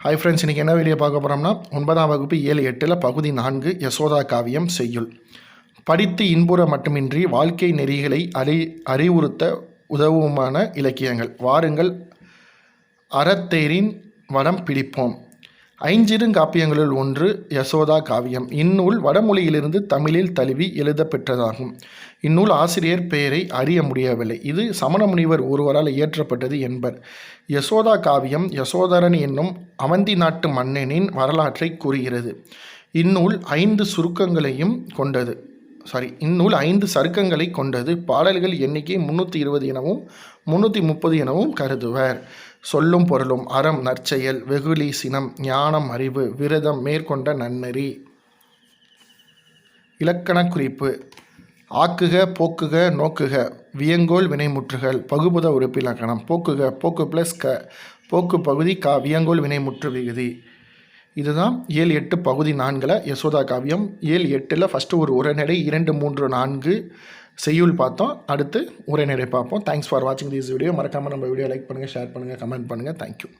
Hi friends இன்றைக்கி என்ன video பார்க்க போகிறோம்னா ஒன்பதாம் வகுப்பு ஏழு எட்டில் பகுதி நான்கு யசோதா காவியம் செய்யுள். படித்து இன்புற மட்டுமின்றி வாழ்க்கை நெறிகளை அறி அறிவுறுத்த உதவுமான இலக்கியங்கள். வாருங்கள் அறத்தேரின் வடம் பிடிப்போம். ஐஞ்சிறுங்காப்பியங்களுள் ஒன்று யசோதா காவியம். இந்நூல் வடமொழியிலிருந்து தமிழில் தழுவி எழுதப்பெற்றதாகும். இந்நூல் ஆசிரியர் பெயரை அறிய முடியவில்லை. இது சமண முனிவர் ஒருவரால் இயற்றப்பட்டது என்பர். யசோதா காவியம் யசோதரன் என்னும் அவந்தி நாட்டு மன்னனின் வரலாற்றை கூறுகிறது. இந்நூல் ஐந்து சுருக்கங்களையும் கொண்டது. சாரி இந்நூல் ஐந்து சருக்கங்களை கொண்டது. பாடல்கள் எண்ணிக்கை முந்நூற்றி இருபது எனவும் முந்நூற்றி முப்பது எனவும் கருதுவர். சொல்லும் பொருளும் அறம் நற்செயல் வெகுளி சினம் ஞானம் அறிவு விரதம் மேற்கொண்ட நன்னெறி இலக்கண குறிப்பு. ஆக்குக போக்குக நோக்குக. வியங்கோல் வினைமுற்றுகள். பகுபுத உறுப்பிலக்கணம் போக்குக போக்கு ப்ளஸ் க. போக்கு பகுதி கா. வியங்கோல் வினைமுற்று விகுதி. இதுதான் ஏழு எட்டு பகுதி நான்கில் யசோதா காவியம். ஏழு எட்டில் ஃபஸ்ட்டு ஒரு உரைநடை இரண்டு மூன்று நான்கு. செய்யுள் பார்த்தோம். அடுத்து உரைநடை பார்ப்போம். தேங்க்ஸ் ஃபார் வாட்சிங் திஸ் வீடியோ மறக்காமல் நம்ம வீடியோ லைக் பண்ணுங்கள் ஷேர் பண்ணுங்கள் கமெண்ட் பண்ணுங்கள் தேங்க்யூ